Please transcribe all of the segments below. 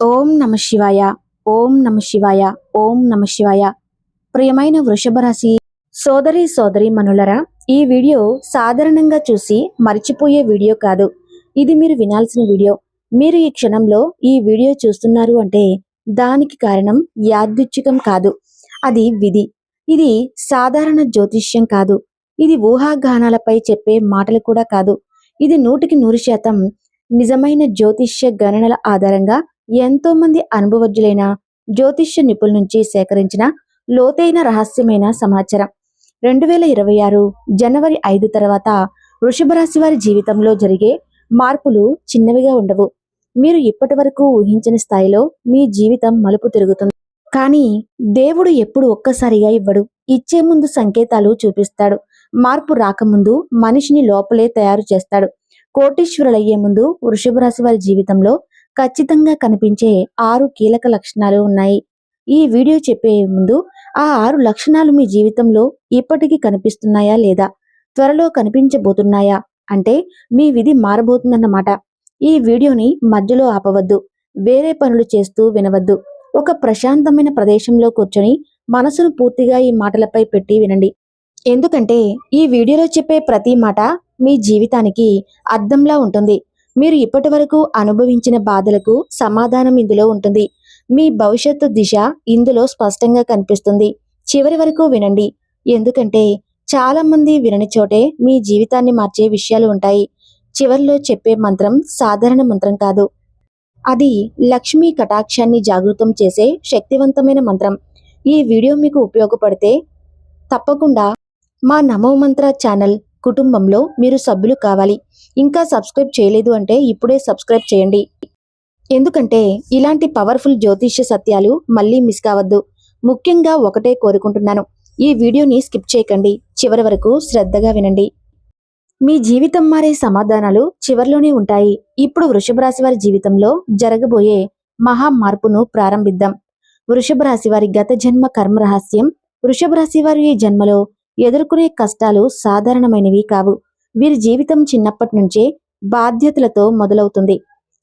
ఓం నమ శివాయ ఓం నమ శివాయ ఓం నమ శివాయ. ప్రియమైన వృషభ రాశి సోదరి సోదరి మనులరా ఈ వీడియో సాధారణంగా చూసి మర్చిపోయే వీడియో కాదు. ఇది మీరు వినాల్సిన వీడియో. మీరు ఈ క్షణంలో ఈ వీడియో చూస్తున్నారు అంటే దానికి కారణం యాదృచ్ఛికం కాదు. అది విధి. ఇది సాధారణ జ్యోతిష్యం కాదు. ఇది ఊహాగానాలపై చెప్పే మాటలు కూడా కాదు. ఇది నూటికి నూరు శాతం నిజమైన జ్యోతిష్య గణనల ఆధారంగా ఎంతో మంది అనుభవజ్ఞులైన జ్యోతిష్య నిపుణుల నుంచి సేకరించిన లోతైన రహస్యమైన సమాచారం. రెండు వేల ఇరవై ఆరు జనవరి ఐదు తర్వాత వృషభ రాశి వారి జీవితంలో జరిగే మార్పులు చిన్నవిగా ఉండవు. మీరు ఇప్పటి వరకు ఊహించిన స్థాయిలో మీ జీవితం మలుపు తిరుగుతుంది. కానీ దేవుడు ఎప్పుడు ఒక్కసారిగా ఇవ్వడు. ఇచ్చే ముందు సంకేతాలు చూపిస్తాడు. మార్పు రాకముందు మనిషిని లోపలే తయారు చేస్తాడు. కోటీశ్వరులయ్యే ముందు వృషభ రాశి వారి జీవితంలో ఖచ్చితంగా కనిపించే ఆరు కీలక లక్షణాలు ఉన్నాయి. ఈ వీడియో చెప్పే ముందు ఆ ఆరు లక్షణాలు మీ జీవితంలో ఇప్పటికీ కనిపిస్తున్నాయా లేదా? త్వరలో కనిపించబోతున్నాయా? అంటే మీ విధి మారబోతుందన్నమాట. ఈ వీడియోని మధ్యలో ఆపవద్దు. వేరే పనులు చేస్తూ వినవద్దు. ఒక ప్రశాంతమైన ప్రదేశంలో కూర్చొని మనసును పూర్తిగా ఈ మాటలపై పెట్టి వినండి. ఎందుకంటే ఈ వీడియోలో చెప్పే ప్రతి మాట మీ జీవితానికి అర్థంలా ఉంటుంది. మీరు ఇప్పటి వరకు అనుభవించిన బాధలకు సమాధానం ఇందులో ఉంటుంది. మీ భవిష్యత్తు దిశ ఇందులో స్పష్టంగా కనిపిస్తుంది. చివరి వరకు వినండి. ఎందుకంటే చాలా మంది వినని చోటే మీ జీవితాన్ని మార్చే విషయాలు ఉంటాయి. చివరిలో చెప్పే మంత్రం సాధారణ మంత్రం కాదు. అది లక్ష్మీ కటాక్షాన్ని జాగృతం చేసే శక్తివంతమైన మంత్రం. ఈ వీడియో మీకు ఉపయోగపడితే తప్పకుండా మా నమో మంత్ర ఛానల్ కుటుంబంలో మీరు సభ్యులు కావాలి. ఇంకా సబ్స్క్రైబ్ చేయలేదు అంటే ఇప్పుడే సబ్స్క్రైబ్ చేయండి. ఎందుకంటే ఇలాంటి పవర్ఫుల్ జ్యోతిష్య సత్యాలు మళ్ళీ మిస్ కావద్దు. ముఖ్యంగా ఒకటే కోరుకుంటున్నాను. ఈ వీడియోని స్కిప్ చేయకండి. చివరి వరకు శ్రద్ధగా వినండి. మీ జీవితం మారే సమాధానాలు చివర్లోనే ఉంటాయి. ఇప్పుడు వృషభ రాశి వారి జీవితంలో జరగబోయే మహా మార్పును ప్రారంభిద్దాం. వృషభ రాశి వారి గత జన్మ కర్మ రహస్యం. వృషభ రాశి వారి ఈ జన్మలో ఎదుర్కొనే కష్టాలు సాధారణమైనవి కావు. వీరి జీవితం చిన్నప్పటి నుంచే బాధ్యతలతో మొదలవుతుంది.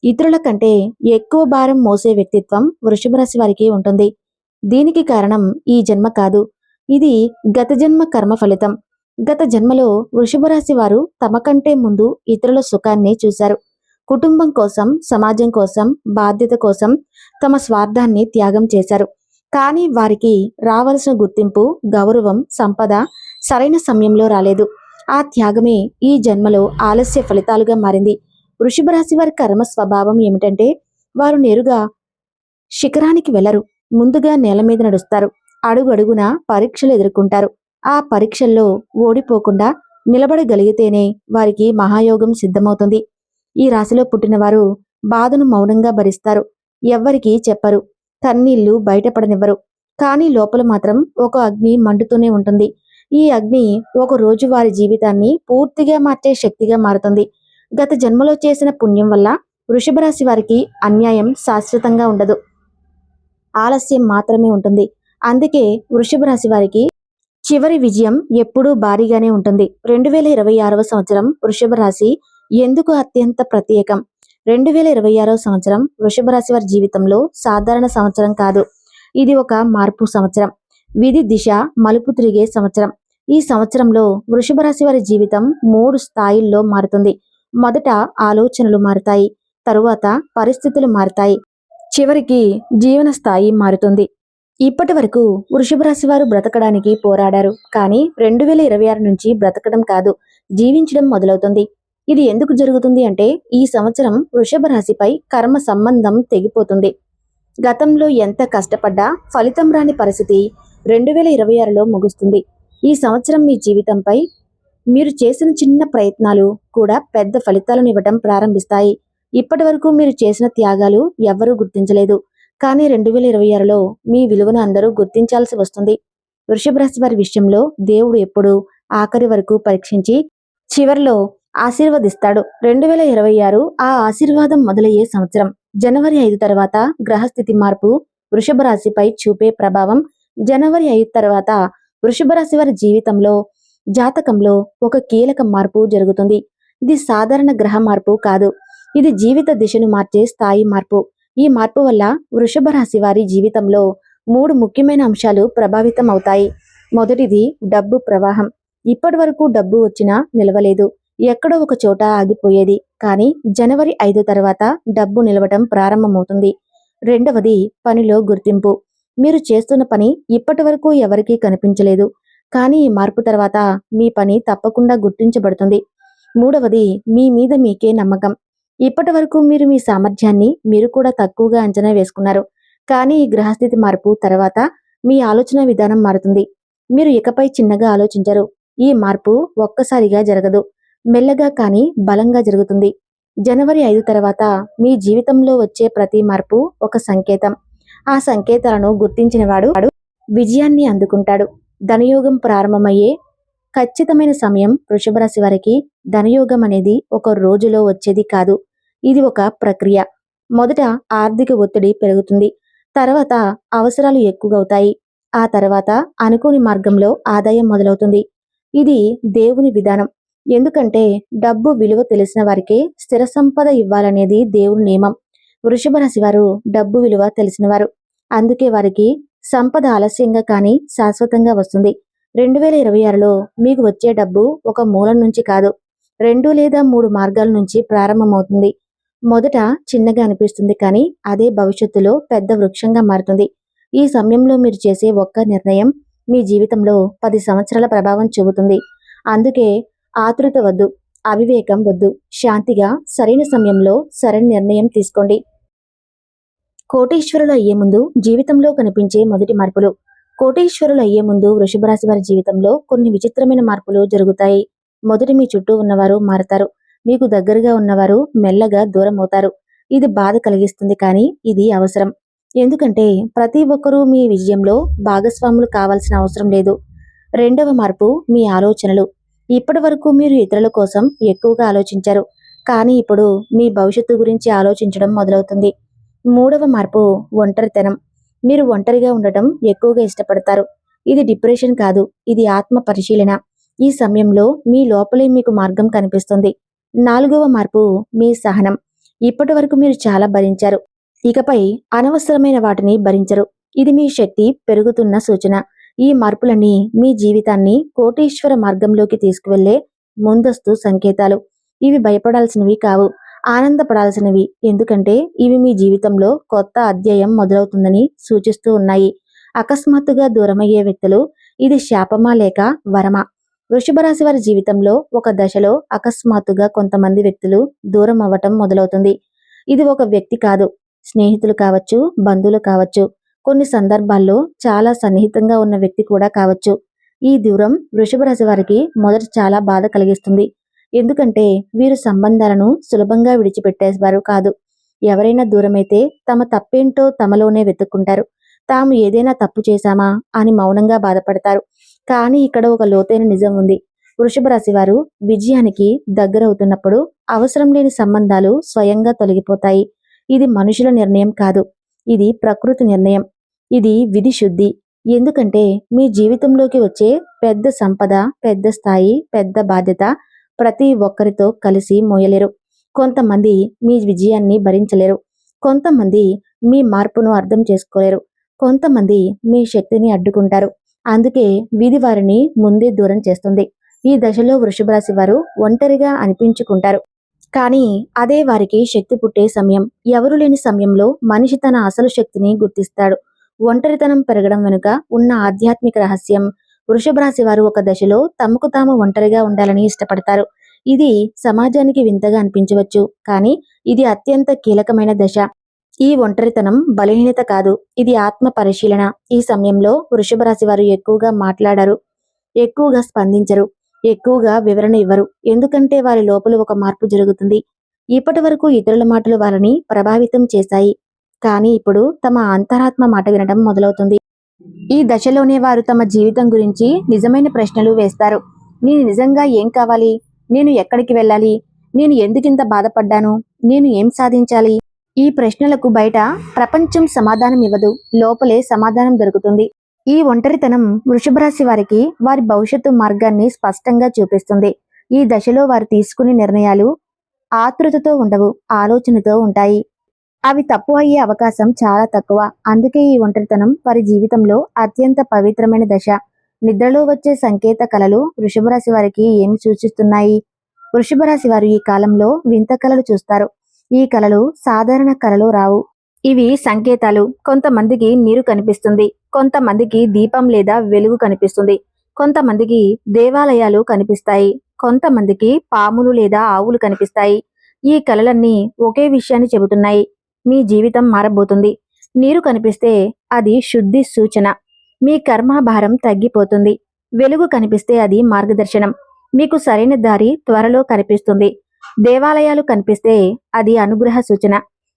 ఇతరుల కంటే ఎక్కువ భారం మోసే వ్యక్తిత్వం వృషభ రాశి వారికి ఉంటుంది. దీనికి కారణం ఈ జన్మ కాదు. ఇది గత జన్మ కర్మ ఫలితం. గత జన్మలో వృషభ రాశి వారు తమ కంటే ముందు ఇతరుల సుఖాన్ని చూశారు. కుటుంబం కోసం సమాజం కోసం బాధ్యత కోసం తమ స్వార్థాన్ని త్యాగం చేశారు. కానీ వారికి రావలసిన గుర్తింపు గౌరవం సంపద సరైన సమయంలో రాలేదు. ఆ త్యాగమే ఈ జన్మలో ఆలస్య ఫలితాలుగా మారింది. వృషభ రాశి వారి కర్మ స్వభావం ఏమిటంటే వారు నేరుగా శిఖరానికి వెళ్ళరు. ముందుగా నేల మీద నడుస్తారు. అడుగడుగున పరీక్షలు ఎదుర్కొంటారు. ఆ పరీక్షల్లో ఓడిపోకుండా నిలబడగలిగితేనే వారికి మహాయోగం సిద్ధమవుతుంది. ఈ రాశిలో పుట్టిన వారు బాధను మౌనంగా భరిస్తారు. ఎవ్వరికీ చెప్పరు. కన్నీళ్ళు బయటపడనివ్వరు. కానీ లోపల మాత్రం ఒక అగ్ని మండుతూనే ఉంటుంది. ఈ అగ్ని ఒక రోజు వారి జీవితాన్ని పూర్తిగా మార్చే శక్తిగా మారుతుంది. గత జన్మలో చేసిన పుణ్యం వల్ల వృషభ రాశి వారికి అన్యాయం శాశ్వతంగా ఉండదు. ఆలస్యం మాత్రమే ఉంటుంది. అందుకే వృషభ రాశి వారికి చివరి విజయం ఎప్పుడూ భారీగానే ఉంటుంది. రెండు వేల ఇరవై ఆరవ సంవత్సరం వృషభ రాశి ఎందుకు అత్యంత ప్రత్యేకం? రెండు వేల ఇరవై ఆరవ సంవత్సరం వృషభ రాశి వారి జీవితంలో సాధారణ సంవత్సరం కాదు. ఇది ఒక మార్పు సంవత్సరం. విధి దిశ మలుపు తిరిగే సంవత్సరం. ఈ సంవత్సరంలో వృషభ రాశి వారి జీవితం మూడు స్థాయిల్లో మారుతుంది. మొదట ఆలోచనలు మారుతాయి. తరువాత పరిస్థితులు మారుతాయి. చివరికి జీవన స్థాయి మారుతుంది. ఇప్పటి వరకు వృషభ రాశి వారు బ్రతకడానికి పోరాడారు. కానీ రెండు వేల ఇరవై ఆరు నుంచి బ్రతకడం కాదు జీవించడం మొదలవుతుంది. ఇది ఎందుకు జరుగుతుంది అంటే ఈ సంవత్సరం వృషభ రాశిపై కర్మ సంబంధం తెగిపోతుంది. గతంలో ఎంత కష్టపడ్డా ఫలితం రాని పరిస్థితి రెండు వేల ఇరవై ఆరులో ముగుస్తుంది. ఈ సంవత్సరం మీ జీవితంపై మీరు చేసిన చిన్న ప్రయత్నాలు కూడా పెద్ద ఫలితాలను ఇవ్వటం ప్రారంభిస్తాయి. ఇప్పటి వరకు మీరు చేసిన త్యాగాలు ఎవ్వరూ గుర్తించలేదు. కానీ రెండు వేల ఇరవై ఆరులో మీ విలువను అందరూ గుర్తించాల్సి వస్తుంది. వృషభ రాశి వారి విషయంలో దేవుడు ఎప్పుడు ఆఖరి వరకు పరీక్షించి చివరిలో ఆశీర్వదిస్తాడు. రెండు వేల ఇరవై ఆరు ఆ ఆశీర్వాదం మొదలయ్యే సంవత్సరం. జనవరి ఐదు తర్వాత గ్రహస్థితి మార్పు వృషభ రాశిపై చూపే ప్రభావం జనవరి ఐదు తర్వాత వృషభ రాశి వారి జీవితంలో జాతకంలో ఒక కీలక మార్పు జరుగుతుంది. ఇది సాధారణ గ్రహ మార్పు కాదు. ఇది జీవిత దిశను మార్చే స్థాయి మార్పు. ఈ మార్పు వల్ల వృషభ రాశి వారి జీవితంలో మూడు ముఖ్యమైన అంశాలు ప్రభావితం అవుతాయి. మొదటిది డబ్బు ప్రవాహం. ఇప్పటి వరకు డబ్బు వచ్చినా నిలవలేదు. ఎక్కడో ఒక చోట ఆగిపోయేది. కానీ జనవరి ఐదు తర్వాత డబ్బు నిలవటం ప్రారంభమవుతుంది. రెండవది పనిలో గుర్తింపు. మీరు చేస్తున్న పని ఇప్పటి వరకు ఎవరికీ కనిపించలేదు. కానీ ఈ మార్పు తర్వాత మీ పని తప్పకుండా గుర్తించబడుతుంది. మూడవది మీ మీద మీకే నమ్మకం. ఇప్పటి వరకు మీరు మీ సామర్థ్యాన్ని మీరు కూడా తక్కువగా అంచనా వేసుకున్నారు. కానీ ఈ గ్రహస్థితి మార్పు తర్వాత మీ ఆలోచన విధానం మారుతుంది. మీరు ఇకపై చిన్నగా ఆలోచించరు. ఈ మార్పు ఒక్కసారిగా జరగదు. మెల్లగా కానీ బలంగా జరుగుతుంది. జనవరి ఐదు తర్వాత మీ జీవితంలో వచ్చే ప్రతి మార్పు ఒక సంకేతం. ఆ సంకేతాలను గుర్తించిన వాడు విజయాన్ని అందుకుంటాడు. ధనయోగం ప్రారంభమయ్యే ఖచ్చితమైన సమయం వృషభ రాశి వారికి ధనయోగం అనేది ఒక రోజులో వచ్చేది కాదు. ఇది ఒక ప్రక్రియ. మొదట ఆర్థిక ఒత్తిడి పెరుగుతుంది. తర్వాత అవసరాలు ఎక్కువగా అవుతాయి. ఆ తర్వాత అనుకోని మార్గంలో ఆదాయం మొదలవుతుంది. ఇది దేవుని విధానం. ఎందుకంటే డబ్బు విలువ తెలిసిన వారికే స్థిర సంపద ఇవ్వాలనేది దేవుని నియమం. వృషభ రాశి వారు డబ్బు విలువ తెలిసినవారు. అందుకే వారికి సంపద ఆలస్యంగా కానీ శాశ్వతంగా వస్తుంది. రెండు వేల ఇరవై ఆరులో మీకు వచ్చే డబ్బు ఒక మూలం నుంచి కాదు. రెండు లేదా మూడు మార్గాల నుంచి ప్రారంభమవుతుంది. మొదట చిన్నగా అనిపిస్తుంది కానీ అదే భవిష్యత్తులో పెద్ద వృక్షంగా మారుతుంది. ఈ సమయంలో మీరు చేసే ఒక్క నిర్ణయం మీ జీవితంలో పది సంవత్సరాల ప్రభావం చూపుతుంది. అందుకే ఆతృత వద్దు అవివేకం వద్దు. శాంతిగా సరైన సమయంలో సరైన నిర్ణయం తీసుకోండి. కోటేశ్వరులు అయ్యే ముందు జీవితంలో కనిపించే మొదటి మార్పులు. కోటేశ్వరులు అయ్యే ముందు వృషభరాశి వారి జీవితంలో కొన్ని విచిత్రమైన మార్పులు జరుగుతాయి. మొదటి మీ చుట్టూ ఉన్నవారు మారతారు. మీకు దగ్గరగా ఉన్నవారు మెల్లగా దూరం అవుతారు. ఇది బాధ కలిగిస్తుంది కానీ ఇది అవసరం. ఎందుకంటే ప్రతి ఒక్కరూ మీ విజయంలో భాగస్వాములు కావాల్సిన అవసరం లేదు. రెండవ మార్పు మీ ఆలోచనలు. ఇప్పటి వరకు మీరు ఇతరుల కోసం ఎక్కువగా ఆలోచించారు. కానీ ఇప్పుడు మీ భవిష్యత్తు గురించి ఆలోచించడం మొదలవుతుంది. మూడవ మార్పు ఒంటరితనం. మీరు ఒంటరిగా ఉండటం ఎక్కువగా ఇష్టపడతారు. ఇది డిప్రెషన్ కాదు ఇది ఆత్మ పరిశీలన. ఈ సమయంలో మీ లోపలే మీకు మార్గం కనిపిస్తుంది. నాలుగవ మార్పు మీ సహనం. ఇప్పటి వరకు మీరు చాలా భరించారు. ఇకపై అనవసరమైన వాటిని భరించరు. ఇది మీ శక్తి పెరుగుతున్న సూచన. ఈ మార్పులన్నీ మీ జీవితాన్ని కోటీశ్వర మార్గంలోకి తీసుకువెళ్ళే ముందస్తు సంకేతాలు. ఇవి భయపడాల్సినవి కావు. ఆనందపడాల్సినవి. ఎందుకంటే ఇవి మీ జీవితంలో కొత్త అధ్యాయం మొదలవుతుందని సూచిస్తూ ఉన్నాయి. అకస్మాత్తుగా దూరమయ్యే వ్యక్తులు ఇది శాపమా లేక వరమా? వృషభ రాశి వారి జీవితంలో ఒక దశలో అకస్మాత్తుగా కొంతమంది వ్యక్తులు దూరం అవ్వటం మొదలవుతుంది. ఇది ఒక వ్యక్తి కాదు. స్నేహితులు కావచ్చు బంధువులు కావచ్చు కొన్ని సందర్భాల్లో చాలా సన్నిహితంగా ఉన్న వ్యక్తి కూడా కావచ్చు. ఈ దూరం వృషభ రాశి వారికి మొదట చాలా బాధ కలిగిస్తుంది. ఎందుకంటే వీరు సంబంధాలను సులభంగా విడిచిపెట్టేవారు కాదు. ఎవరైనా దూరమైతే తమ తప్పేంటో తమలోనే వెతుక్కుంటారు. తాము ఏదైనా తప్పు చేశామా అని మౌనంగా బాధపడతారు. కానీ ఇక్కడ ఒక లోతైన నిజం ఉంది. వృషభ రాశి వారు విజయానికి దగ్గరవుతున్నప్పుడు అవసరం లేని సంబంధాలు స్వయంగా తొలగిపోతాయి. ఇది మనుషుల నిర్ణయం కాదు. ఇది ప్రకృతి నిర్ణయం. ఇది విధి శుద్ధి. ఎందుకంటే మీ జీవితంలోకి వచ్చే పెద్ద సంపద పెద్ద స్థాయి పెద్ద బాధ్యత ప్రతి ఒక్కరితో కలిసి మోయలేరు. కొంతమంది మీ విజయాన్ని భరించలేరు. కొంతమంది మీ మార్పును అర్థం చేసుకోలేరు. కొంతమంది మీ శక్తిని అడ్డుకుంటారు. అందుకే వీధి వారిని ముందే దూరం చేస్తుంది. ఈ దశలో వృషభ రాశి వారు ఒంటరిగా అనిపించుకుంటారు. కానీ అదే వారికి శక్తి పుట్టే సమయం. ఎవరు లేని సమయంలో మనిషి తన అసలు శక్తిని గుర్తిస్తాడు. ఒంటరితనం పెరగడం వెనుక ఉన్న ఆధ్యాత్మిక రహస్యం వృషభ రాశి వారు ఒక దశలో తమకు తాము ఒంటరిగా ఉండాలని ఇష్టపడతారు. ఇది సమాజానికి వింతగా అనిపించవచ్చు కానీ ఇది అత్యంత కీలకమైన దశ. ఈ ఒంటరితనం బలహీనత కాదు ఇది ఆత్మ పరిశీలన. ఈ సమయంలో వృషభ రాశి వారు ఎక్కువగా మాట్లాడరు ఎక్కువగా స్పందించరు ఎక్కువగా వివరణ ఇవ్వరు. ఎందుకంటే వారి లోపల ఒక మార్పు జరుగుతుంది. ఇప్పటి వరకు ఇతరుల మాటలు వారిని ప్రభావితం చేశాయి కానీ ఇప్పుడు తమ అంతరాత్మ మాట వినడం మొదలవుతుంది. ఈ దశలోనే వారు తమ జీవితం గురించి నిజమైన ప్రశ్నలు వేస్తారు. నేను నిజంగా ఏం కావాలి? నేను ఎక్కడికి వెళ్ళాలి? నేను ఎందుకింత బాధపడ్డాను? నేను ఏం సాధించాలి? ఈ ప్రశ్నలకు బయట ప్రపంచం సమాధానం ఇవ్వదు. లోపలే సమాధానం దొరుకుతుంది. ఈ ఒంటరితనం వృషభ రాశి వారికి వారి భవిష్యత్తు మార్గాన్ని స్పష్టంగా చూపిస్తుంది. ఈ దశలో వారు తీసుకునే నిర్ణయాలు ఆతృతతో ఉండవు ఆలోచనతో ఉంటాయి. అవి తప్పు అయ్యే అవకాశం చాలా తక్కువ. అందుకే ఈ ఒంటరితనం వారి జీవితంలో అత్యంత పవిత్రమైన దశ. నిద్రలో వచ్చే సంకేత కళలు వృషభ రాశి వారికి ఏమి సూచిస్తున్నాయి? వృషభ రాశి వారు ఈ కాలంలో వింత కళలు చూస్తారు. ఈ కళలు సాధారణ కళలు రావు. ఇవి సంకేతాలు. కొంతమందికి నీరు కనిపిస్తుంది. కొంతమందికి దీపం లేదా వెలుగు కనిపిస్తుంది. కొంతమందికి దేవాలయాలు కనిపిస్తాయి. కొంతమందికి పాములు లేదా ఆవులు కనిపిస్తాయి. ఈ కళలన్నీ ఒకే విషయాన్ని చెబుతున్నాయి. మీ జీవితం మారబోతుంది. నీరు కనిపిస్తే అది శుద్ధి సూచన. మీ కర్మభారం తగ్గిపోతుంది. వెలుగు కనిపిస్తే అది మార్గదర్శనం. మీకు సరైన దారి త్వరలో కనిపిస్తుంది. దేవాలయాలు కనిపిస్తే అది అనుగ్రహ సూచన.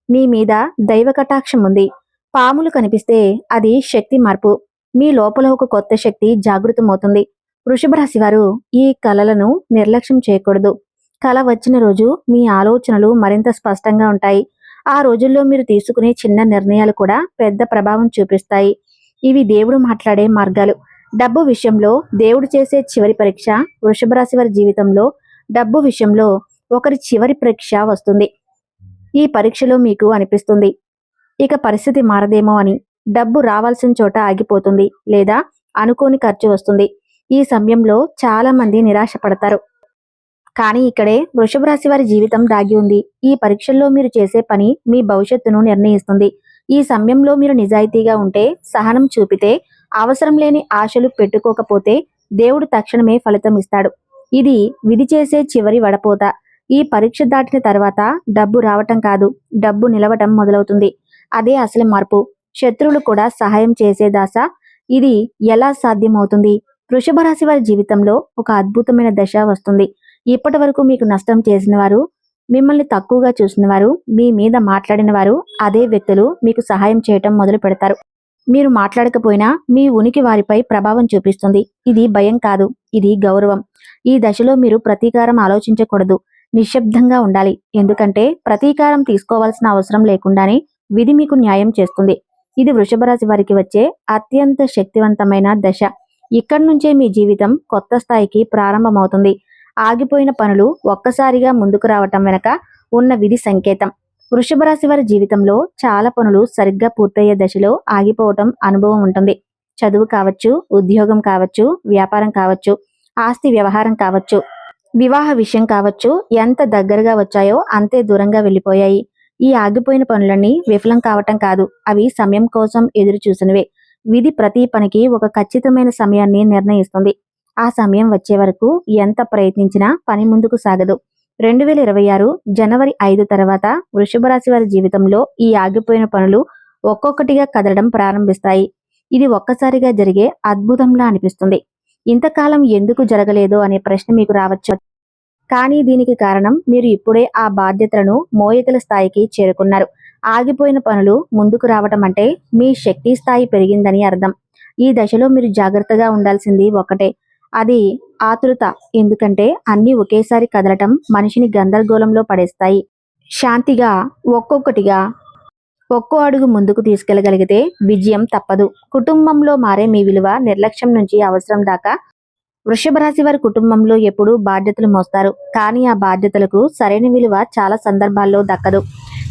మీ మీద దైవ కటాక్షం ఉంది. పాములు కనిపిస్తే అది శక్తి మార్పు. మీ లోపల ఒక కొత్త శక్తి జాగృతమవుతుంది. వృషభ రాశి వారు ఈ కళలను నిర్లక్ష్యం చేయకూడదు. కళ వచ్చిన రోజు మీ ఆలోచనలు మరింత స్పష్టంగా ఉంటాయి. ఆ రోజుల్లో మీరు తీసుకునే చిన్న నిర్ణయాలు కూడా పెద్ద ప్రభావం చూపిస్తాయి. ఇవి దేవుడు మాట్లాడే మార్గాలు. డబ్బు విషయంలో దేవుడు చేసే చివరి పరీక్ష వృషభ రాశి వారి జీవితంలో డబ్బు విషయంలో ఒకరి చివరి పరీక్ష వస్తుంది. ఈ పరీక్షలో మీకు అనిపిస్తుంది. ఇక పరిస్థితి మారదేమో అని డబ్బు రావాల్సిన చోట ఆగిపోతుంది లేదా అనుకోని ఖర్చు వస్తుంది. ఈ సమయంలో చాలా మంది నిరాశ పడతారు కానీ ఇక్కడే వృషభ రాశి వారి జీవితం దాగి ఉంది. ఈ పరీక్షల్లో మీరు చేసే పని మీ భవిష్యత్తును నిర్ణయిస్తుంది. ఈ సమయంలో మీరు నిజాయితీగా ఉంటే సహనం చూపితే అవసరం లేని ఆశలు పెట్టుకోకపోతే దేవుడు తక్షణమే ఫలితం ఇస్తాడు. ఇది విధి చేసే చివరి వడపోత. ఈ పరీక్ష దాటిన తర్వాత డబ్బు రావటం కాదు డబ్బు నిలవటం మొదలవుతుంది. అదే అసలు మార్పు. శత్రువులు కూడా సహాయం చేసే దాస. ఇది ఎలా సాధ్యమవుతుంది? వృషభ రాశి వారి జీవితంలో ఒక అద్భుతమైన దశ వస్తుంది. ఇప్పటి వరకు మీకు నష్టం చేసిన వారు మిమ్మల్ని తక్కువగా చూసిన వారు మీ మీద మాట్లాడిన వారు అదే వ్యక్తులు మీకు సహాయం చేయటం మొదలు పెడతారు. మీరు మాట్లాడకపోయినా మీ ఉనికి వారిపై ప్రభావం చూపిస్తుంది. ఇది భయం కాదు ఇది గౌరవం. ఈ దశలో మీరు ప్రతీకారం ఆలోచించకూడదు నిశ్శబ్దంగా ఉండాలి. ఎందుకంటే ప్రతీకారం తీసుకోవాల్సిన అవసరం లేకుండానే విధి మీకు న్యాయం చేస్తుంది. ఇది వృషభ రాశి వారికి వచ్చే అత్యంత శక్తివంతమైన దశ. ఇక్కడి నుంచే మీ జీవితం కొత్త స్థాయికి ప్రారంభమవుతుంది. ఆగిపోయిన పనులు ఒక్కసారిగా ముందుకు రావటం వెనక ఉన్న విధి సంకేతం. వృషభ రాశి వారి జీవితంలో చాలా పనులు సరిగ్గా పూర్తయ్యే దశలో ఆగిపోవటం అనుభవం ఉంటుంది. చదువు కావచ్చు ఉద్యోగం కావచ్చు వ్యాపారం కావచ్చు ఆస్తి వ్యవహారం కావచ్చు వివాహ విషయం కావచ్చు ఎంత దగ్గరగా వచ్చాయో అంతే దూరంగా వెళ్ళిపోయాయి. ఈ ఆగిపోయిన పనులన్నీ విఫలం కావటం కాదు అవి సమయం కోసం ఎదురు చూసినవే విధి ప్రతి పనికి ఒక ఖచ్చితమైన సమయాన్ని నిర్ణయిస్తుంది. ఆ సమయం వచ్చే వరకు ఎంత ప్రయత్నించినా పని ముందుకు సాగదు. రెండు వేల ఇరవై ఆరు జనవరి ఐదు తర్వాత వృషభ రాశి వారి జీవితంలో ఈ ఆగిపోయిన పనులు ఒక్కొక్కటిగా కదలడం ప్రారంభిస్తాయి. ఇది ఒక్కసారిగా జరిగే అద్భుతంలా అనిపిస్తుంది. ఇంతకాలం ఎందుకు జరగలేదో అనే ప్రశ్న మీకు రావచ్చు. కానీ దీనికి కారణం మీరు ఇప్పుడే ఆ బాధ్యతలను మోయగల స్థాయికి చేరుకున్నారు. ఆగిపోయిన పనులు ముందుకు రావటం అంటే మీ శక్తి స్థాయి పెరిగిందని అర్థం. ఈ దశలో మీరు జాగ్రత్తగా ఉండాల్సింది ఒకటే అది ఆతృత. ఎందుకంటే అన్నీ ఒకేసారి కదలటం మనిషిని గందరగోళంలో పడేస్తాయి. శాంతిగా ఒక్కొక్కటిగా ఒక్కో అడుగు ముందుకు తీసుకెళ్ళగలిగితే విజయం తప్పదు. కుటుంబంలో మారే మీ విలువ నిర్లక్ష్యం నుంచి అవసరం దాకా వృషభ రాశి వారి కుటుంబంలో ఎప్పుడూ బాధ్యతలు మోస్తారు. కానీ ఆ బాధ్యతలకు సరైన విలువ చాలా సందర్భాల్లో దక్కదు.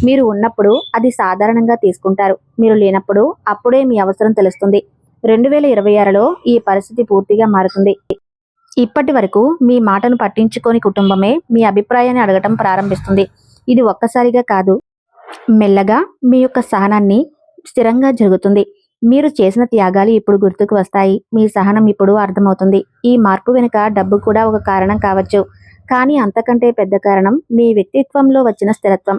మీరు ఉన్నప్పుడు అది సాధారణంగా తీసుకుంటారు. మీరు లేనప్పుడు అప్పుడే మీ అవసరం తెలుస్తుంది. రెండు వేల ఇరవై ఆరులో ఈ పరిస్థితి పూర్తిగా మారుతుంది. ఇప్పటి వరకు మీ మాటను పట్టించుకోని కుటుంబమే మీ అభిప్రాయాన్ని అడగటం ప్రారంభిస్తుంది. ఇది ఒక్కసారిగా కాదు. మెల్లగా మీ యొక్క సహనాన్ని స్థిరంగా జరుగుతుంది. మీరు చేసిన త్యాగాలు ఇప్పుడు గుర్తుకు వస్తాయి. మీ సహనం ఇప్పుడు అర్థమవుతుంది. ఈ మార్పు వెనుక డబ్బు కూడా ఒక కారణం కావచ్చు. కానీ అంతకంటే పెద్ద కారణం మీ వ్యక్తిత్వంలో వచ్చిన స్థిరత్వం.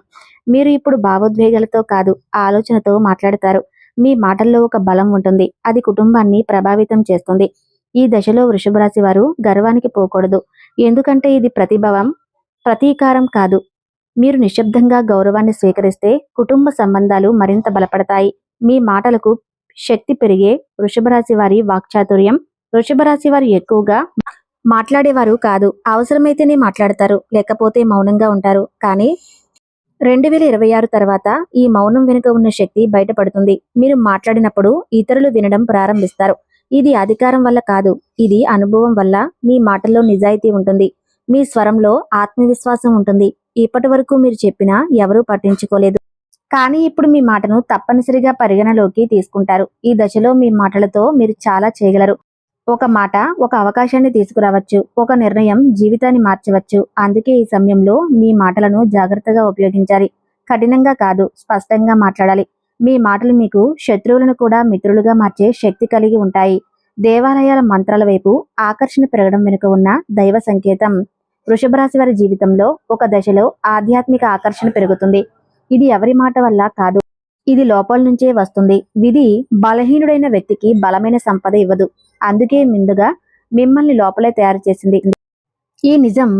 మీరు ఇప్పుడు భావోద్వేగాలతో కాదు ఆలోచనతో మాట్లాడతారు. మీ మాటల్లో ఒక బలం ఉంటుంది. అది కుటుంబాన్ని ప్రభావితం చేస్తుంది. ఈ దశలో వృషభ రాశి వారు గర్వానికి పోకూడదు. ఎందుకంటే ఇది ప్రతిభవం ప్రతీకారం కాదు. మీరు నిశ్శబ్దంగా గౌరవాన్ని స్వీకరిస్తే కుటుంబ సంబంధాలు మరింత బలపడతాయి. మీ మాటలకు శక్తి పెరిగే వృషభరాశి వారి వాక్చాతుర్యం. వృషభరాశి వారు ఎక్కువగా మాట్లాడేవారు కాదు. అవసరమైతేనే మాట్లాడతారు లేకపోతే మౌనంగా ఉంటారు. కానీ రెండు వేల ఇరవై ఆరు తర్వాత ఈ మౌనం వెనుక ఉన్న శక్తి బయటపడుతుంది. మీరు మాట్లాడినప్పుడు ఇతరులు వినడం ప్రారంభిస్తారు. ఇది అధికారం వల్ల కాదు. ఇది అనుభవం వల్ల మీ మాటల్లో నిజాయితీ ఉంటుంది. మీ స్వరంలో ఆత్మవిశ్వాసం ఉంటుంది. ఇప్పటి వరకు మీరు చెప్పినా ఎవరూ పట్టించుకోలేదు. కానీ ఇప్పుడు మీ మాటను తప్పనిసరిగా పరిగణలోకి తీసుకుంటారు. ఈ దశలో మీ మాటలతో మీరు చాలా చేయగలరు. ఒక మాట ఒక అవకాశాన్ని తీసుకురావచ్చు. ఒక నిర్ణయం జీవితాన్ని మార్చవచ్చు. అందుకే ఈ సమయంలో మీ మాటలను జాగ్రత్తగా ఉపయోగించాలి. కఠినంగా కాదు స్పష్టంగా మాట్లాడాలి. మీ మాటలు మీకు శత్రువులను కూడా మిత్రులుగా మార్చే శక్తి కలిగి ఉంటాయి. దేవాలయాల మంత్రాల వైపు ఆకర్షణ పెరగడం వెనుక ఉన్న దైవ సంకేతం. వృషభ రాశి వారి జీవితంలో ఒక దశలో ఆధ్యాత్మిక ఆకర్షణ పెరుగుతుంది. ఇది ఎవరి మాట వల్ల కాదు. ఇది లోపల నుంచే వస్తుంది. విధి బలహీనుడైన వ్యక్తికి బలమైన సంపద ఇవ్వదు. అందుకే ముందుగా మిమ్మల్ని లోపలే తయారు చేసింది. ఈ నిజం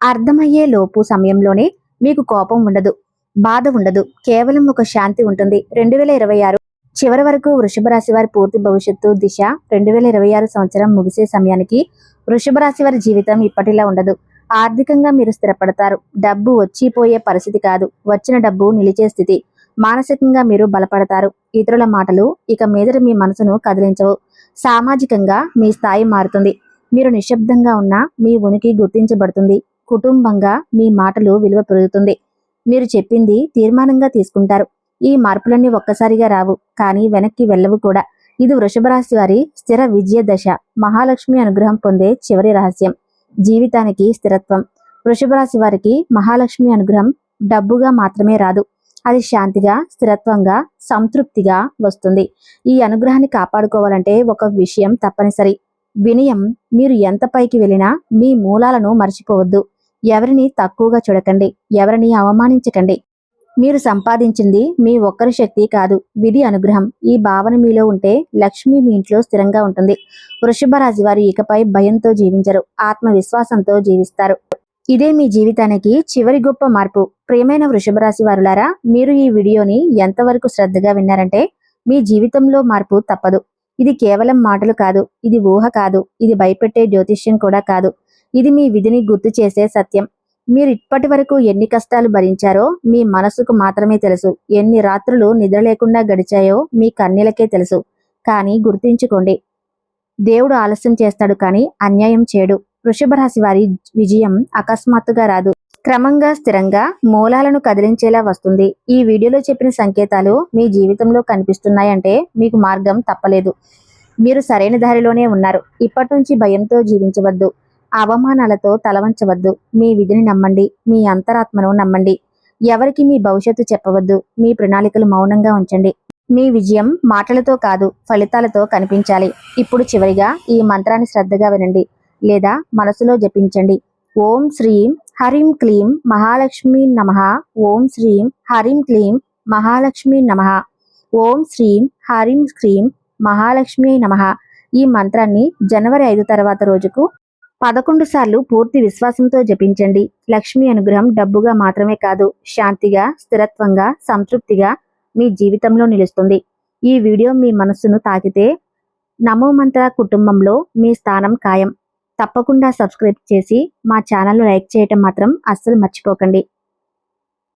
అర్థమయ్యే లోపు సమయంలోనే మీకు కోపం ఉండదు. బాధ ఉండదు. కేవలం ఒక శాంతి ఉంటుంది. రెండు వేల ఇరవై ఆరు చివరి వరకు వృషభ రాశి వారి పూర్తి భవిష్యత్తు దిశ రెండు వేల ఇరవై ఆరు సంవత్సరం ముగిసే సమయానికి వృషభ రాశి వారి జీవితం ఇప్పటిలా ఉండదు. ఆర్థికంగా మీరు స్థిరపడతారు. డబ్బు వచ్చిపోయే పరిస్థితి కాదు. వచ్చిన డబ్బు నిలిచే స్థితి. మానసికంగా మీరు బలపడతారు. ఇతరుల మాటలు ఇక మీదట మీ మనసును కదిలించవు. సామాజికంగా మీ స్థాయి మారుతుంది. మీరు నిశ్శబ్దంగా ఉన్నా మీ ఉనికి గుర్తించబడుతుంది. కుటుంబంగా మీ మాటలు విలువ పెరుగుతుంది. మీరు చెప్పింది తీర్మానంగా తీసుకుంటారు. ఈ మార్పులన్నీ ఒక్కసారిగా రావు. కానీ వెనక్కి వెళ్ళవు కూడా. ఇది వృషభరాశి వారి స్థిర విజయ దశ. మహాలక్ష్మి అనుగ్రహం పొందే చివరి రహస్యం. జీవితానికి స్థిరత్వం. వృషభరాశి వారికి మహాలక్ష్మి అనుగ్రహం డబ్బుగా మాత్రమే రాదు. అది శాంతిగా స్థిరత్వంగా సంతృప్తిగా వస్తుంది. ఈ అనుగ్రహాన్ని కాపాడుకోవాలంటే ఒక విషయం తప్పనిసరి. వినయం మీరు ఎంత పైకి వెళ్ళినా మీ మూలాలను మర్చిపోవద్దు. ఎవరిని తక్కువగా చూడకండి ఎవరిని అవమానించకండి. మీరు సంపాదించింది మీ ఒక్కరి శక్తి కాదు విధి అనుగ్రహం. ఈ భావన మీలో ఉంటే లక్ష్మి మీ ఇంట్లో స్థిరంగా ఉంటుంది. వృషభ రాశి వారు ఇకపై భయంతో జీవించరు ఆత్మవిశ్వాసంతో జీవిస్తారు. ఇదే మీ జీవితానికి చివరి గొప్ప మార్పు. ప్రియమైన వృషభ రాశి వారులారా మీరు ఈ వీడియోని ఎంతవరకు శ్రద్ధగా విన్నారంటే మీ జీవితంలో మార్పు తప్పదు. ఇది కేవలం మాటలు కాదు ఇది ఊహ కాదు ఇది భయపెట్టే జ్యోతిష్యం కూడా కాదు. ఇది మీ విధిని గుర్తు చేసే సత్యం. మీరు ఇప్పటి వరకు ఎన్ని కష్టాలు భరించారో మీ మనసుకు మాత్రమే తెలుసు. ఎన్ని రాత్రులు నిద్ర లేకుండా గడిచాయో మీ కన్నీలకే తెలుసు. కానీ గుర్తించుకోండి దేవుడు ఆలస్యం చేస్తాడు కానీ అన్యాయం చేయడు. వృషభ రాశి వారి విజయం అకస్మాత్తుగా రాదు. క్రమంగా స్థిరంగా మూలాలను కదిలించేలా వస్తుంది. ఈ వీడియోలో చెప్పిన సంకేతాలు మీ జీవితంలో కనిపిస్తున్నాయంటే మీకు మార్గం తప్పలేదు. మీరు సరైన దారిలోనే ఉన్నారు. ఇప్పటి నుంచి భయంతో జీవించవద్దు. అవమానాలతో తలవంచవద్దు. మీ విధిని నమ్మండి. మీ అంతరాత్మను నమ్మండి. ఎవరికి మీ భవిష్యత్తు చెప్పవద్దు. మీ ప్రణాళికలు మౌనంగా ఉంచండి. మీ విజయం మాటలతో కాదు ఫలితాలతో కనిపించాలి. ఇప్పుడు చివరిగా ఈ మంత్రాన్ని శ్రద్ధగా వినండి. లేదా మనసులో జపించండి. ఓం శ్రీం హరిం క్లీం మహాలక్ష్మి నమ. ఓం శ్రీం హరిం క్లీం మహాలక్ష్మి నమః. ఓం శ్రీం హరిం క్లీం మహాలక్ష్మి నమః. ఈ మంత్రాన్ని జనవరి ఐదు తర్వాత రోజుకు పదకొండు సార్లు పూర్తి విశ్వాసంతో జపించండి. లక్ష్మి అనుగ్రహం డబ్బుగా మాత్రమే కాదు శాంతిగా స్థిరత్వంగా సంతృప్తిగా మీ జీవితంలో నిలుస్తుంది. ఈ వీడియో మీ మనస్సును తాకితే నమో మంత్ర కుటుంబంలో మీ స్థానం ఖాయం. తప్పకుండా సబ్స్క్రైబ్ చేసి మా ఛానల్ లైక్ చేయటం మాత్రం అస్సలు మర్చిపోకండి.